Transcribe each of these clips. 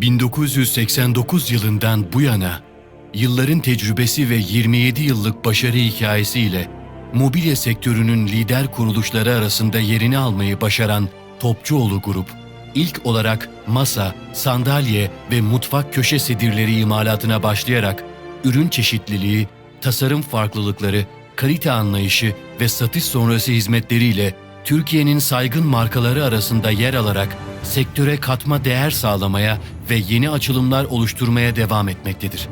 1989 yılından bu yana yılların tecrübesi ve 27 yıllık başarı hikayesiyle mobilya sektörünün lider kuruluşları arasında yerini almayı başaran Topçuoğlu Grup, ilk olarak masa, sandalye ve mutfak köşe sedirleri imalatına başlayarak ürün çeşitliliği, tasarım farklılıkları, kalite anlayışı ve satış sonrası hizmetleriyle Türkiye'nin saygın markaları arasında yer alarak sektöre katma değer sağlamaya ve yeni açılımlar oluşturmaya devam etmektedir.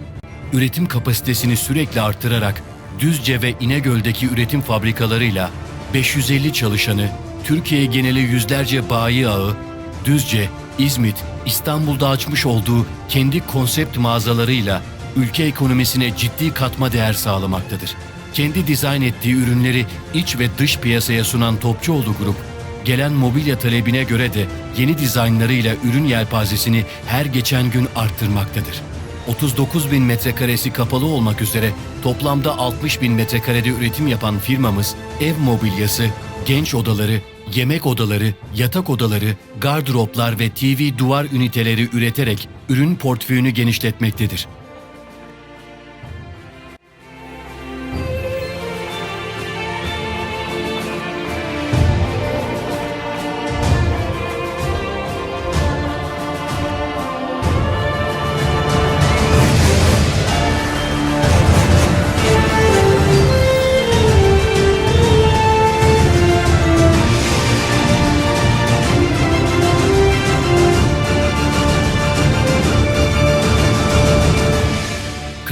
Üretim kapasitesini sürekli artırarak Düzce ve İnegöl'deki üretim fabrikalarıyla 550 çalışanı, Türkiye geneli yüzlerce bayi ağı, Düzce, İzmit, İstanbul'da açmış olduğu kendi konsept mağazalarıyla ülke ekonomisine ciddi katma değer sağlamaktadır. Kendi dizayn ettiği ürünleri iç ve dış piyasaya sunan Topçuoğlu Grup, gelen mobilya talebine göre de yeni dizaynlarıyla ürün yelpazesini her geçen gün arttırmaktadır. 39 bin metrekaresi kapalı olmak üzere toplamda 60 bin metrekarede üretim yapan firmamız ev mobilyası, genç odaları, yemek odaları, yatak odaları, gardıroplar ve TV duvar üniteleri üreterek ürün portföyünü genişletmektedir.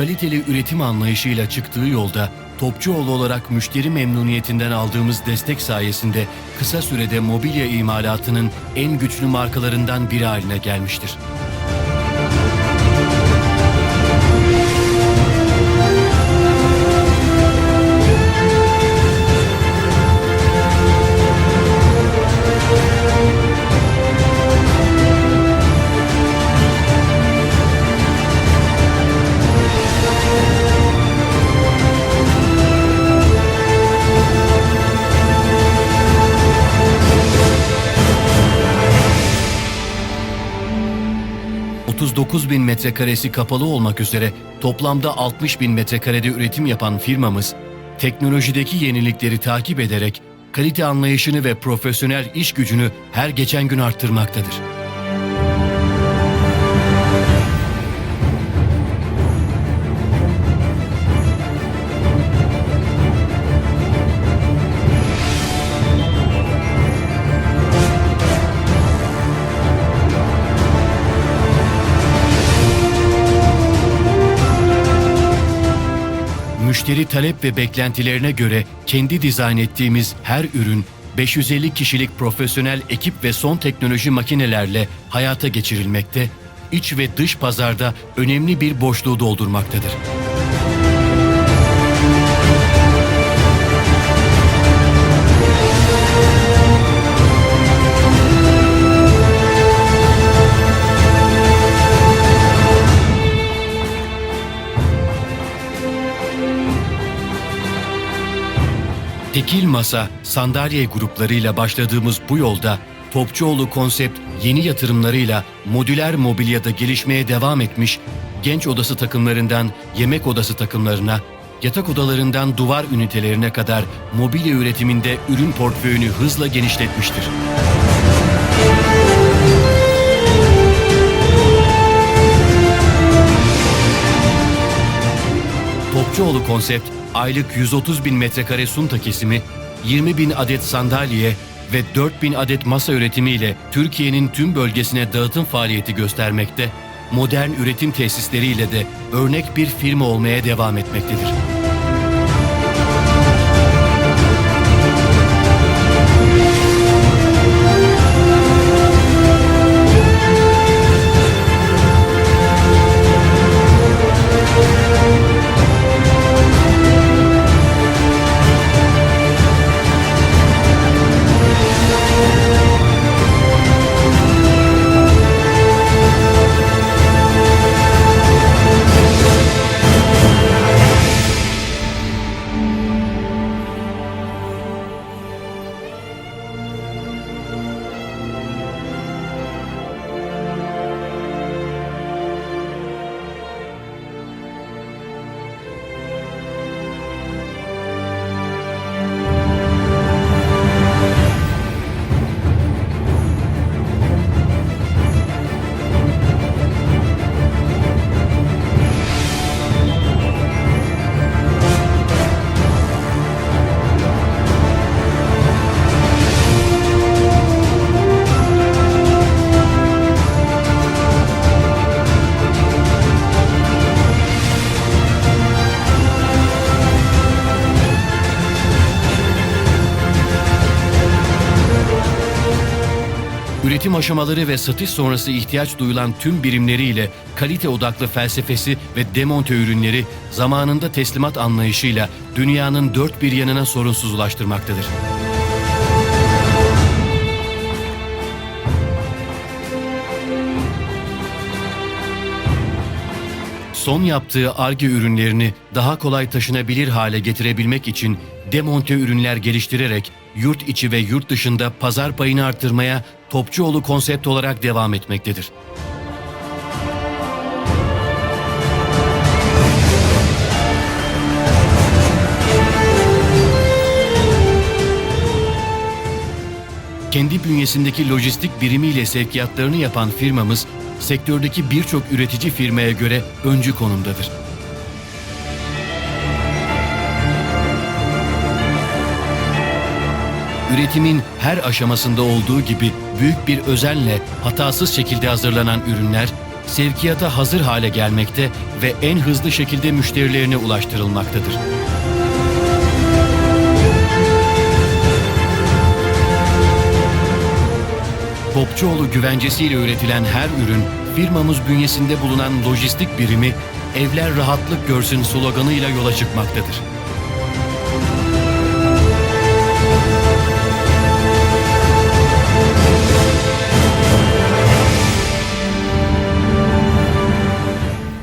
Kaliteli üretim anlayışıyla çıktığı yolda Topçuoğlu olarak müşteri memnuniyetinden aldığımız destek sayesinde kısa sürede mobilya imalatının en güçlü markalarından biri haline gelmiştir. ...39 bin metrekaresi kapalı olmak üzere toplamda 60 bin metrekarede üretim yapan firmamız... ...teknolojideki yenilikleri takip ederek kalite anlayışını ve profesyonel iş gücünü her geçen gün arttırmaktadır. Müşteri talep ve beklentilerine göre kendi dizayn ettiğimiz her ürün 550 kişilik profesyonel ekip ve son teknoloji makinelerle hayata geçirilmekte, iç ve dış pazarda önemli bir boşluğu doldurmaktadır. Tekil masa, sandalye gruplarıyla başladığımız bu yolda Topçuoğlu konsept yeni yatırımlarıyla modüler mobilyada gelişmeye devam etmiş, genç odası takımlarından yemek odası takımlarına, yatak odalarından duvar ünitelerine kadar mobilya üretiminde ürün portföyünü hızla genişletmiştir. Topçuoğlu konsept aylık 130 bin metrekare sunta kesimi, 20 bin adet sandalye ve 4 bin adet masa üretimiyle Türkiye'nin tüm bölgesine dağıtım faaliyeti göstermekte, modern üretim tesisleriyle de örnek bir firma olmaya devam etmektedir. Üretim aşamaları ve satış sonrası ihtiyaç duyulan tüm birimleriyle kalite odaklı felsefesi ve demonte ürünleri zamanında teslimat anlayışıyla dünyanın dört bir yanına sorunsuz ulaştırmaktadır. Son yaptığı ARGE ürünlerini daha kolay taşınabilir hale getirebilmek için demonte ürünler geliştirerek yurt içi ve yurt dışında pazar payını artırmaya Topçuoğlu konsept olarak devam etmektedir. Kendi bünyesindeki lojistik birimiyle sevkiyatlarını yapan firmamız, sektördeki birçok üretici firmaya göre öncü konumdadır. Üretimin her aşamasında olduğu gibi büyük bir özenle hatasız şekilde hazırlanan ürünler sevkiyata hazır hale gelmekte ve en hızlı şekilde müşterilerine ulaştırılmaktadır. Topçuoğlu güvencesiyle üretilen her ürün firmamız bünyesinde bulunan lojistik birimi evler rahatlık görsün sloganıyla yola çıkmaktadır.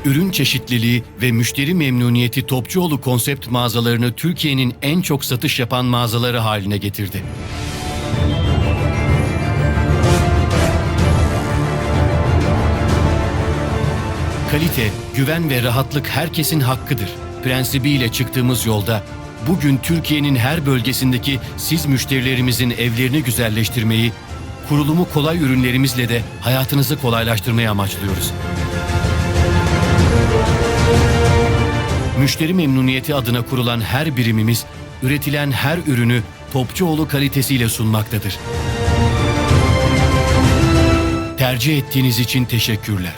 Ürün çeşitliliği ve müşteri memnuniyeti Topçuoğlu konsept mağazalarını Türkiye'nin en çok satış yapan mağazaları haline getirdi. Kalite, güven ve rahatlık herkesin hakkıdır. Prensibiyle çıktığımız yolda bugün Türkiye'nin her bölgesindeki siz müşterilerimizin evlerini güzelleştirmeyi, kurulumu kolay ürünlerimizle de hayatınızı kolaylaştırmayı amaçlıyoruz. Müşteri memnuniyeti adına kurulan her birimimiz, üretilen her ürünü Topçuoğlu kalitesiyle sunmaktadır. Tercih ettiğiniz için teşekkürler.